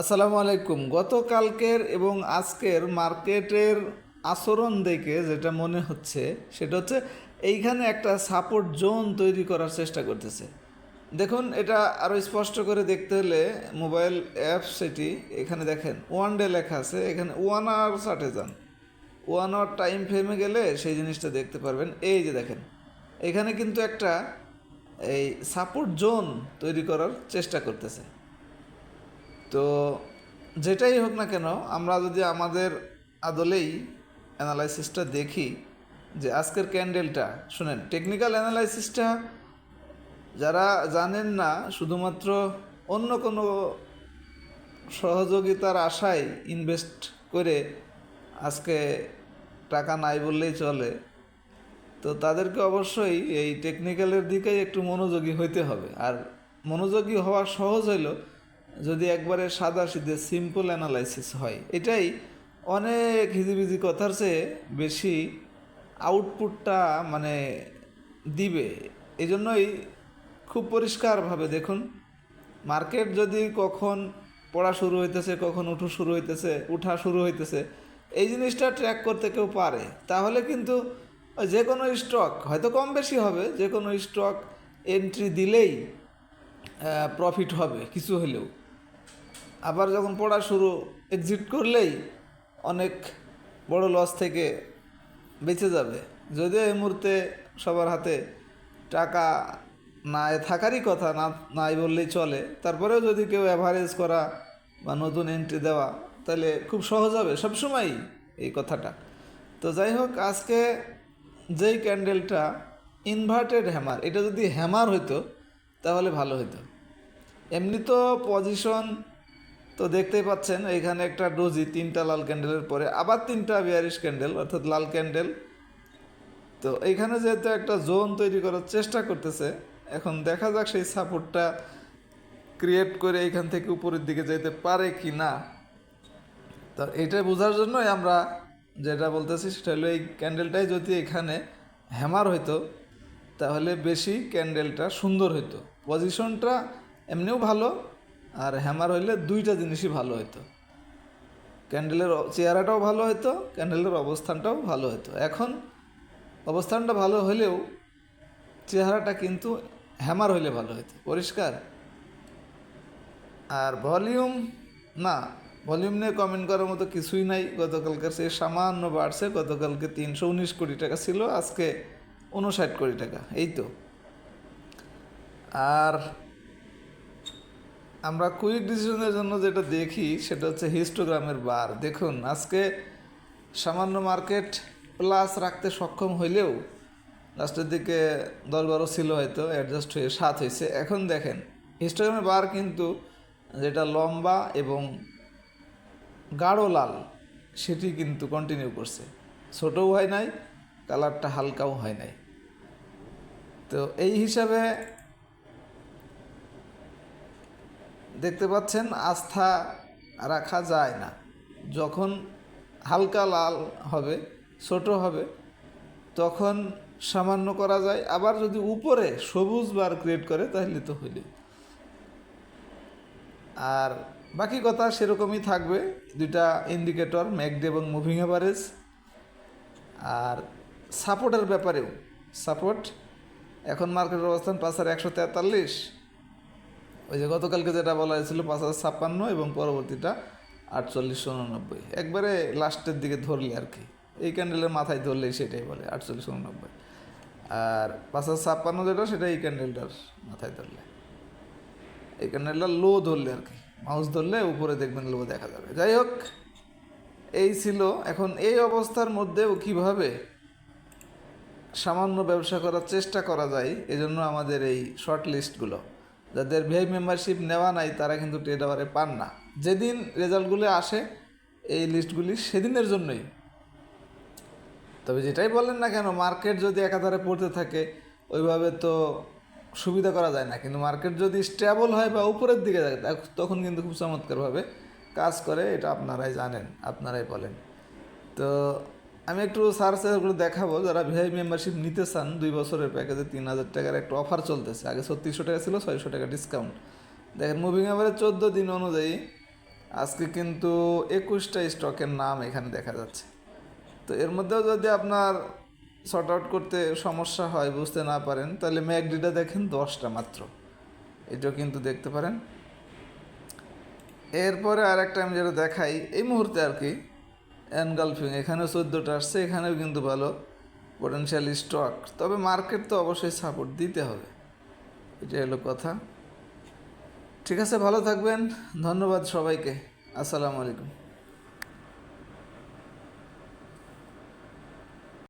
আসসালামু আলাইকুম। গতকালকের এবং আজকের মার্কেটের আচরণ দেখে যেটা মনে হচ্ছে, সেটা হচ্ছে এইখানে একটা সাপোর্ট জোন তৈরি করার চেষ্টা করতেছে। দেখুন, এটা আরও স্পষ্ট করে দেখতে হলে মোবাইল অ্যাপ সেটি এখানে দেখেন, ওয়ান ডে লেখা আছে, এখানে ওয়ান আওয়ার সাটে যান। ওয়ান আওয়ার টাইম ফ্রেমে গেলে সেই জিনিসটা দেখতে পারবেন। এই যে দেখেন, এখানে কিন্তু একটা এই সাপোর্ট জোন তৈরি করার চেষ্টা করতেছে। তো যেটাই হোক না কেন, আমরা যদি আমাদের আদলেই অ্যানালাইসিসটা দেখি যে আজকের ক্যান্ডেলটা শুনেন টেকনিক্যাল অ্যানালাইসিসটা যারা জানেন না, শুধুমাত্র অন্য কোনো সহযোগিতার আশায় ইনভেস্ট করে আজকে টাকা নাই বললেই চলে, তো তাদেরকে অবশ্যই এই টেকনিক্যালের দিকেই একটু মনোযোগী হইতে হবে। আর মনোযোগী হওয়া সহজ হইল যদি একবারে সাদা সিধে সিম্পল অ্যানালাইসিস হয়, এটাই অনেক হিজিবিজি কথার চেয়ে বেশি আউটপুটটা মানে দিবে। এই জন্যই খুব পরিষ্কারভাবে দেখুন মার্কেট যদি কখন পড়া শুরু হইতেছে, কখন উঠু শুরু হইতেছে, উঠা শুরু হইতেছে, এই জিনিসটা ট্র্যাক করতে কেউ পারে। তাহলে কিন্তু যে কোনো স্টক হয়তো কম বেশি হবে, যে কোনো স্টক এন্ট্রি দিলেই প্রফিট হবে, কিছু হলেও। আবার যখন পড়া শুরু এক্সিট করলেই অনেক বড় লস থেকে বেঁচে যাবে। যদিও এই মুহূর্তে সবার হাতে টাকা না থাকারই কথা, না, নাই বললেই চলে। তারপরেও যদি কেউ অ্যাভারেজ করা বা নতুন এন্ট্রি দেওয়া, তাহলে খুব সহজ হবে সবসময়ই এই কথাটা। তো যাই হোক, আজকে যেই ক্যান্ডেলটা ইনভার্টেড হ্যামার এটা যদি হ্যামার হইতো, তাহলে ভালো হতো এমনি তো পজিশন তো দেখতেই পাচ্ছেন, এখানে একটা ডোজি, তিনটা লাল ক্যান্ডেলের পরে আবার তিনটা বিয়ারিশ ক্যান্ডেল অর্থাৎ লাল ক্যান্ডেল তো এইখানে যেহেতু একটা জোন তৈরি করার চেষ্টা করতেছে, এখন দেখা যাক সেই সাপোর্টটা ক্রিয়েট করে এইখান থেকে উপরের দিকে যেতে পারে কি না তো এটা বোঝার জন্যই আমরা যেটা বলতেছি, সেটা হলো এই ক্যান্ডেলটাই যদি এখানে হ্যামার হইতো, তাহলে বেশি ক্যান্ডেলটা সুন্দর হইতো। পজিশনটা এমনিও ভালো আর হ্যামার হইলে দুইটা জিনিসই ভালো হতো ক্যান্ডেলের চেহারাটাও ভালো হতো ক্যান্ডেলের অবস্থানটাও ভালো হতো এখন অবস্থানটা ভালো হলেও চেহারাটা কিন্তু হ্যামার হইলে ভালো হতো পরিষ্কার? আর ভলিউম না ভলিউম নিয়ে কমেন্ট করার মতো কিছুই নাই। গতকালকার সে সামান্য বাড়ছে। গতকালকে তিনশো উনিশ কোটি টাকা ছিল, আজকে উনষাট কোটি টাকা। এই তো। আর আমরা কুইক ডিসিশনের জন্য যেটা দেখি, সেটা হচ্ছে হিস্টোগ্রামের বার দেখুন, আজকে সামান্য মার্কেট প্লাস রাখতে সক্ষম হইলেও লাস্টের দিকে দশ বারো ছিল হয়তো অ্যাডজাস্ট হয়ে সাত হয়েছে এখন দেখেন হিস্টোগ্রামের বার কিন্তু যেটা লম্বা এবং গাঢ় লাল, সেটি কিন্তু কন্টিনিউ করছে। ছোটও হয় নাই কালারটা হালকাও হয় নাই। তো এই হিসাবে দেখতে পাচ্ছেন, আস্থা রাখা যায় না। যখন হালকা লাল হবে, ছোট হবে, তখন সামান্য করা যায়। আবার যদি উপরে সবুজ বার ক্রিয়েট করে, তাহলে তো হইলে আর বাকি কথা সেরকমই থাকবে, দুইটা ইন্ডিকেটর ম্যাকডে এবং মুভিং অ্যাভারেজ আর সাপোর্টের ব্যাপারেও সাপোর্ট এখন মার্কেটের অবস্থান পাঁচ হাজার একশো তেতাল্লিশ। ওই যে গতকালকে যেটা বলা হয়েছিল পাঁচ হাজার ছাপ্পান্ন এবং পরবর্তীটা আটচল্লিশ উননব্বই। একবারে লাস্টের দিকে ধরলে আর কি। এই ক্যান্ডেলের মাথায় ধরলেই সেটাই বলে, আটচল্লিশ উননব্বই। আর পাঁচ হাজার ছাপ্পান্ন যেটা, সেটা এই ক্যান্ডেলটার মাথায় ধরলে। এই ক্যান্ডেলটা লো ধরলে আর কি। মাউস ধরলে উপরে দেখবেন লো দেখা যাবে। যাই হোক, এই ছিল। এখন এই অবস্থার মধ্যেও কীভাবে সামান্য ব্যবসা করার চেষ্টা করা যায়, এজন্য আমাদের এই শর্ট লিস্টগুলো যাদের ভিআই মেম্বারশিপ নেওয়া নাই, তারা কিন্তু ট্রেড আওয়ারে পান না। যেদিন রেজাল্টগুলো আসে, এই লিস্টগুলি সেদিনের জন্যই। তবে যেটাই বলেন না কেন মার্কেট যদি একাধারে পড়তে থাকে, ওইভাবে তো সুবিধা করা যায় না। কিন্তু মার্কেট যদি স্টেবল হয় বা উপরের দিকে যায় তখন কিন্তু খুব চমৎকারভাবে কাজ করে, এটা আপনারাই জানেন, আপনারাই বলেন। তো আমি একটু সার্চগুলো দেখাবো, যারা ভিআই মেম্বারশিপ নিতে চান, দুই বছরের প্যাকেজে তিন হাজার টাকার একটা অফার চলতেছে। আগে ছত্রিশশো টাকা ছিল, ছয়শো টাকা ডিসকাউন্ট দেখেন মুভিং অ্যাভারেজ চোদ্দ দিন অনুযায়ী আজকে কিন্তু একুশটা স্টকের নাম এখানে দেখা যাচ্ছে। তো এর মধ্যেও যদি আপনার শর্ট আউট করতে সমস্যা হয়, বুঝতে না পারেন, তাহলে ম্যাকডিটা দেখেন দশটা মাত্র। এটাও কিন্তু দেখতে পারেন। এরপরে আর একটা আমি যেটা দেখাই, এই মুহূর্তে আর কি এনগালফিং এখানেও চোদ্দোটা আসছে, এখানেও কিন্তু ভালো পোটেনশিয়াল স্টক তবে মার্কেট তো অবশ্যই সাপোর্ট দিতে হবে এটা হলো কথা। ঠিক আছে, ভালো থাকবেন, ধন্যবাদ সবাইকে, আসসালামু আলাইকুম।